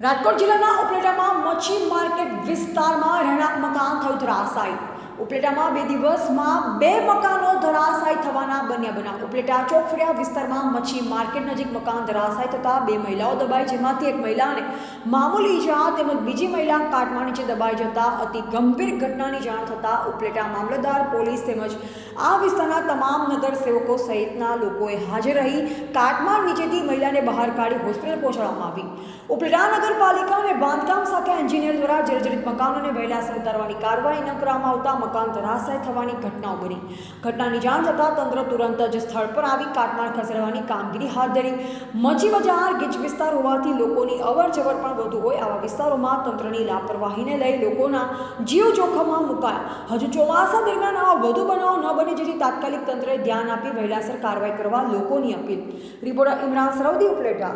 રાજકોટ જિલ્લાના ઉપલેટામાં મચ્છી માર્કેટ વિસ્તારમાં રહેણાંક મકાન થયું ધરાશાયી ઉપલેટામાં બે દિવસમાં બે મકાનો ધરાશાય થવાના બન્યા બનાવ. ઉપલેટા ચોકફળિયા વિસ્તારમાં મચ્છી માર્કેટ નજીક મકાન ધરાશાય થતાં બે મહિલાઓ દબાઈ, જેમાંથી એક મહિલાને મામૂલી ઈજા તેમજ બીજી મહિલા કાટમાં નીચે દબાઈ જતા અતિ ગંભીર ઘટનાની જાણ થતાં ઉપલેટા મામલતદાર, પોલીસ તેમજ આ વિસ્તારના તમામ નગરસેવકો સહિતના લોકોએ હાજર રહી કાટમાળ નીચેથી મહિલાને બહાર કાઢી હોસ્પિટલ પહોંચાડવામાં આવી. ઉપલેટા નગરપાલિકા અને દ્વારા જર્જરિત મકાનોને વહેલાસર ઉતારવાની કાર્યવાહી ન કરવામાં આવતા મકાન ધરાશાય થવાની ઘટનાઓ બની. ઘટનાની જાણ થતાં તંત્ર તુરંત જ સ્થળ પર આવી કાટમાળ ખસેડવાની કામગીરી હાથ ધરી. મચી બજાર, ગીચ વિસ્તાર હોવાથી લોકોની અવરજવર પણ વધુ હોય આવા વિસ્તારોમાં તંત્રની લાપરવાહીને લઈ લોકોના જીવ જોખમમાં મુકાયા. હજુ ચોમાસા દરમિયાન આવા વધુ બનાવો ન બને જેથી તાત્કાલિક તંત્રએ ધ્યાન આપી વહેલાસર કાર્યવાહી કરવા લોકોની અપીલ. રિપોર્ટર ઇમરાન સરવદી ઉપલેટા.